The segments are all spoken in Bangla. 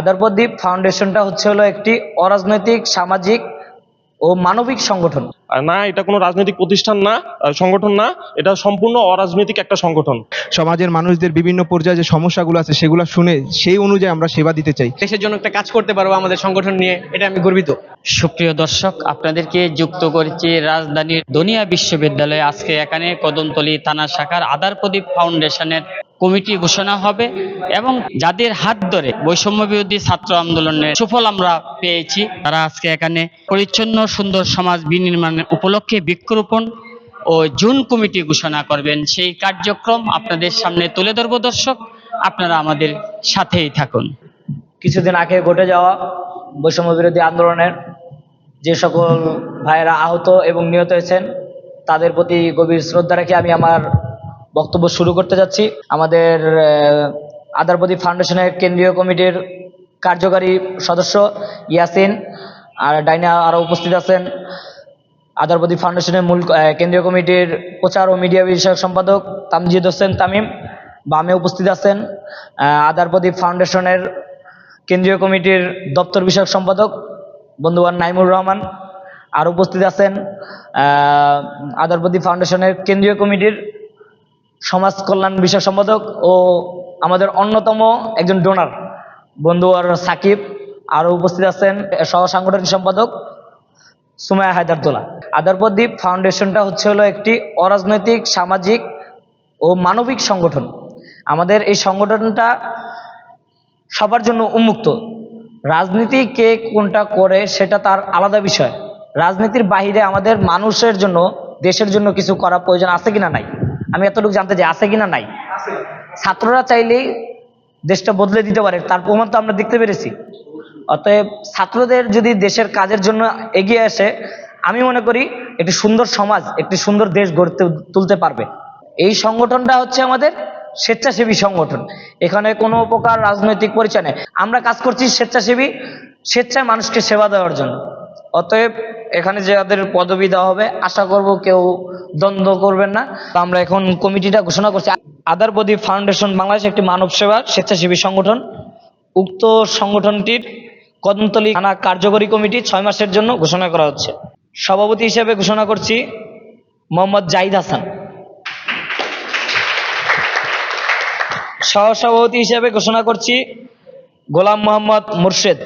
আদারপদ্বীপ ফাউন্ডেশনটা হচ্ছে হলো একটি অরাজনৈতিক সামাজিক ও মানবিক সংগঠন। না এটা কোনো রাজনৈতিক প্রতিষ্ঠান না সংগঠন না এটা সম্পূর্ণ অরাজনৈতিক একটা সংগঠন। সমাজের মানুষদের বিভিন্ন পর্যায়ে যে সমস্যাগুলো আছে সেগুলো শুনে সেই অনুযায়ী আমরা সেবা দিতে চাই। দেশের জন্য একটা কাজ করতে পারব আমাদের সংগঠন নিয়ে এটা আমি গর্বিত। সুপ্রিয় দর্শক আপনাদেরকে যুক্ত করেছি রাজধানীর দনিয়া বিশ্ববিদ্যালয়ে। আজকে এখানে কদমতলী থানা শাখার আদার প্রদীপ ফাউন্ডেশনের কমিটি ঘোষণা হবে এবং যাদের হাত ধরে বৈষম্য বিরোধী ছাত্র আন্দোলনের সুফল আমরা পেয়েছি, তারা আজকে এখানে পরিচ্ছন্ন, সুন্দর সমাজ বিনির্মাণের উপলক্ষে বৃক্ষরোপণ ও জুন কমিটি ঘোষণা করবেন। সেই কার্যক্রম আপনাদের সামনে তুলে ধরব দর্শক, আপনারা আমাদের সাথেই থাকুন। কিছুদিন আগে ঘটে যাওয়া বৈষম্য বিরোধী আন্দোলনের যে সকল ভাইয়েরা আহত এবং নিহত হয়েছেন, তাদের প্রতি গভীর শ্রদ্ধা রেখে আমি আমার বক্তব্য শুরু করতে যাচ্ছি। আমাদের আদারপতি ফাউন্ডেশনের কেন্দ্রীয় কমিটির কার্যকারী সদস্য ইয়াসিন আর ডাইনা আরও উপস্থিত আছেন। আদারপতি ফাউন্ডেশনের মূল কেন্দ্রীয় কমিটির প্রচার ও মিডিয়া বিষয়ক সম্পাদক তামজিদ হোসেন তামিম বামে উপস্থিত আছেন। আদারপতি ফাউন্ডেশনের কেন্দ্রীয় কমিটির দপ্তর বিষয়ক সম্পাদক বন্ধুবান নাইমুর রহমান আর উপস্থিত আছেন। আদারপতি ফাউন্ডেশনের কেন্দ্রীয় কমিটির সমাজ কল্যাণ বিষয় সম্পাদক ও আমাদের অন্যতম একজন ডোনার বন্ধু আর সাকিব। আরও উপস্থিত আছেন সহ সাংগঠনিক সম্পাদক সুমায়া হায়দারদোলা। আদারপদ্বীপ ফাউন্ডেশনটা হচ্ছে হলো একটি অরাজনৈতিক, সামাজিক ও মানবিক সংগঠন। আমাদের এই সংগঠনটা সবার জন্য উন্মুক্ত। রাজনীতি কে কোনটা করে সেটা তার আলাদা বিষয়। রাজনীতির বাহিরে আমাদের মানুষের জন্য, দেশের জন্য কিছু করা প্রয়োজন আছে কিনা নাই। আমি এতটুকু জানতে চাই আছে কিনা নাই? ছাত্ররা চাইলেই দেশটা বদলে দিতে পারে তার প্রমাণ তো আমরা দেখতে পেরেছি। অতএব ছাত্রদের যদি দেশের কাজের জন্য এগিয়ে আসে আমি মনে করি একটি সুন্দর সমাজ একটি সুন্দর দেশ গড়ে তু- তুলতে পারবে। এই সংগঠনটা হচ্ছে আমাদের স্বেচ্ছাসেবী সংগঠন। এখানে কোনো প্রকার রাজনৈতিক পরিচয় নেই। আমরা কাজ করছি স্বেচ্ছাসেবী স্বেচ্ছায় মানুষকে সেবা দেওয়ার জন্য। অতএব এখানে যাদের পদবি দেওয়া হবে, আশা করব কেউ দ্বন্দ্ব করবেন না। আমরা এখন কমিটিটা ঘোষণা করছি। আদারবদি ফাউন্ডেশন বাংলাদেশ একটি মানব সেবা স্বেচ্ছাসেবী সংগঠন। উক্ত সংগঠনটির কদমতলী থানা কার্যকরী কমিটি ছয় মাসের জন্য ঘোষণা করা হচ্ছে। সভাপতি হিসেবে ঘোষণা করছি মোহাম্মদ জাহিদ হাসান। সহসভাপতি হিসেবে ঘোষণা করছি গোলাম মোহাম্মদ মুর্শেদ।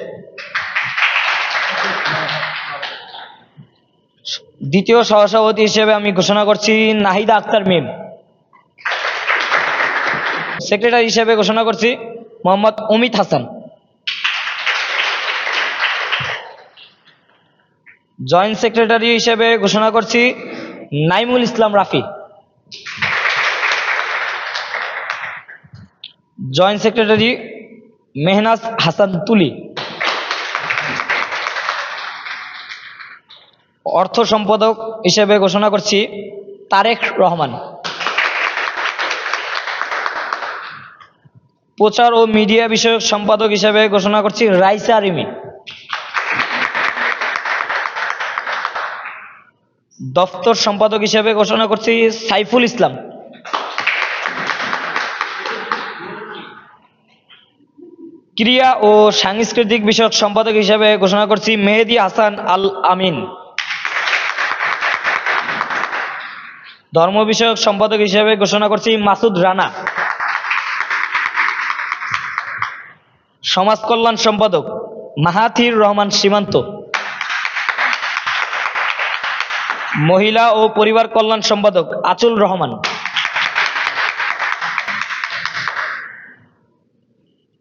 দ্বিতীয় সহসভাপতি হিসেবে আমি ঘোষণা করছি নাহিদা আক্তার মিম। সেক্রেটারি হিসেবে ঘোষণা করছি মোহাম্মদ অমিত হাসান। জয়েন্ট সেক্রেটারি হিসেবে ঘোষণা করছি Naimul Islam Rafi. Joint secretary Mehnaz Hasan Tuli. অর্থ সম্পাদক হিসেবে ঘোষণা করছি, তারেক রহমান। প্রচার ও মিডিয়া বিষয়ক সম্পাদক হিসেবে ঘোষণা করছি রাইসা রিমি। দপ্তর সম্পাদক হিসেবে ঘোষণা করছি সাইফুল ইসলাম। ক্রিয়া ও সাংস্কৃতিক বিষয়ক সম্পাদক হিসেবে ঘোষণা করছি মেহেদি হাসান আল আমিন। ধর্ম বিষয়ক সম্পাদক হিসেবে ঘোষণা করছি মাসুদ রানা। সমাজ কল্যাণ সম্পাদক মাহাথির রহমান সীমান্ত। মহিলা ও পরিবার কল্যাণ সম্পাদক আচুল রহমান।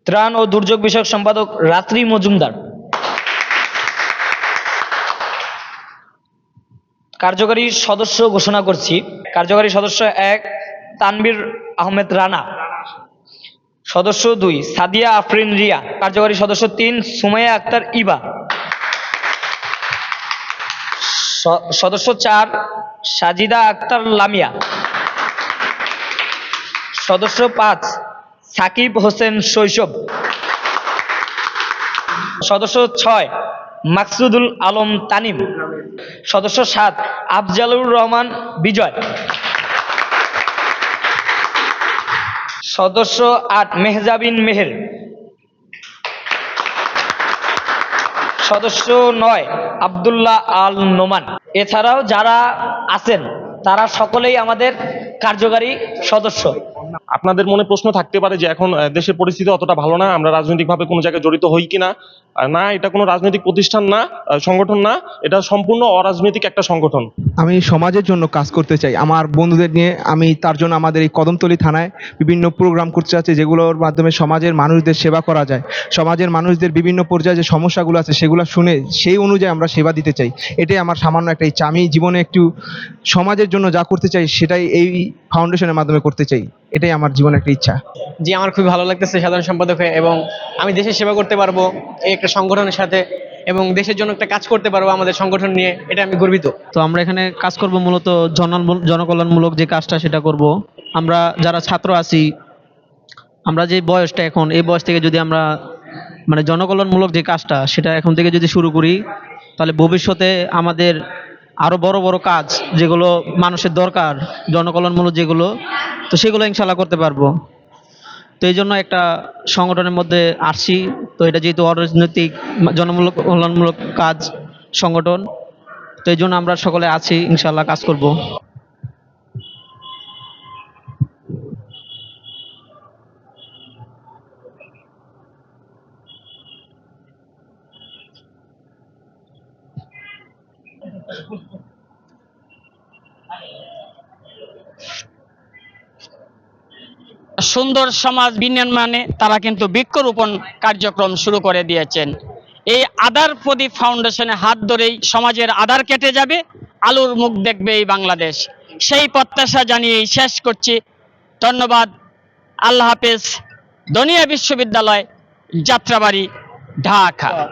ত্রাণ ও দুর্যোগ বিষয়ক সম্পাদক রাত্রি মজুমদার। কার্যকারী সদস্য ঘোষণা করছি। কার্যকারী সদস্য এক তানবীর আহমেদ রানা। সদস্য দুই, সাদিয়া আফরিন রিয়া। কার্যকারী সদস্য তিন, সুমাইয়া আক্তার ইবা। সদস্য চার, সাজিদা আক্তার লামিয়া। সদস্য পাঁচ, সাকিব হোসেন শৈশব। সদস্য ছয় মাকসুদুল আলম তানিম। সদস্য সাত, আফজালুর রহমান বিজয়। সদস্য আট, মেহজাবিন মেহের। সদস্য নয়, আব্দুল্লাহ আল নোমান। এছাড়াও যারা আছেন, তারা সকলেই আমাদের কার্যকারী সদস্য। আপনাদের মনে প্রশ্ন থাকতে পারে যে এখন দেশের পরিস্থিতি অতটা ভালো না, আমরা রাজনৈতিকভাবে কোনো জায়গায় জড়িত হই কিনা। না এটা কোনো রাজনৈতিক প্রতিষ্ঠান না সংগঠন না এটা সম্পূর্ণ অরাজনৈতিক একটা সংগঠন। আমি সমাজের জন্য কাজ করতে চাই। আমার বন্ধুদের নিয়ে আমি তার জন্য আমাদের এই কদমতলী থানায় বিভিন্ন প্রোগ্রাম করতে চাচ্ছি যেগুলোর মাধ্যমে সমাজের মানুষদের সেবা করা যায়। সমাজের মানুষদের বিভিন্ন পর্যায়ে যে সমস্যাগুলো আছে সেগুলো শুনে সেই অনুযায়ী আমরা সেবা দিতে চাই। এটাই আমার সামান্য একটা ইচ্ছা। আমি জীবনে একটু সমাজের জন্য যা করতে চাই সেটাই এই ফাউন্ডেশনের মাধ্যমে করতে চাই। এটাই আমার জীবনে একটা ইচ্ছা। জি আমার খুবই ভালো লাগতেছে সাধারণ সম্পাদক হয়ে এবং আমি দেশের সেবা করতে পারব, এই একটা সংগঠনের সাথে, এবং দেশের জন্য একটা কাজ করতে পারব আমাদের সংগঠন নিয়ে, এটা আমি গর্বিত। তো আমরা এখানে কাজ করব মূলত জন জনকল্যাণমূলক যে কাজটা সেটা করব। আমরা যারা ছাত্র আছি, আমরা যে বয়সটা এখন, এই বয়স থেকে যদি আমরা মানে জনকল্যাণমূলক যে কাজটা সেটা এখন থেকে যদি শুরু করি, তাহলে ভবিষ্যতে আমাদের আরও বড় বড় কাজ যেগুলো মানুষের দরকার, জনকল্যাণমূলক যেগুলো, তো সেগুলো ইনশাল্লাহ করতে পারব। তো এই জন্য একটা সংগঠনের মধ্যে আসছি। তো এটা যেহেতু অরাজনৈতিক জনমূলক, কল্যাণমূলক কাজ, সংগঠন, তো এই জন্য আমরা সকলে আছি ইনশাল্লাহ কাজ করব। সুন্দর সমাজ বিনির্মাণে তারা কিন্তু বৃক্ষরোপণ কার্যক্রম শুরু করে দিয়েছেন। এই আদার প্রদীপ ফাউন্ডেশনের হাত ধরেই সমাজের আদার কেটে যাবে, আলুর মুখ দেখবে এই বাংলাদেশ। সেই প্রত্যাশা জানিয়েই শেষ করছি। ধন্যবাদ। আল্লাহ হাফেজ। দনিয়া বিশ্ববিদ্যালয়, যাত্রাবাড়ি, ঢাকা।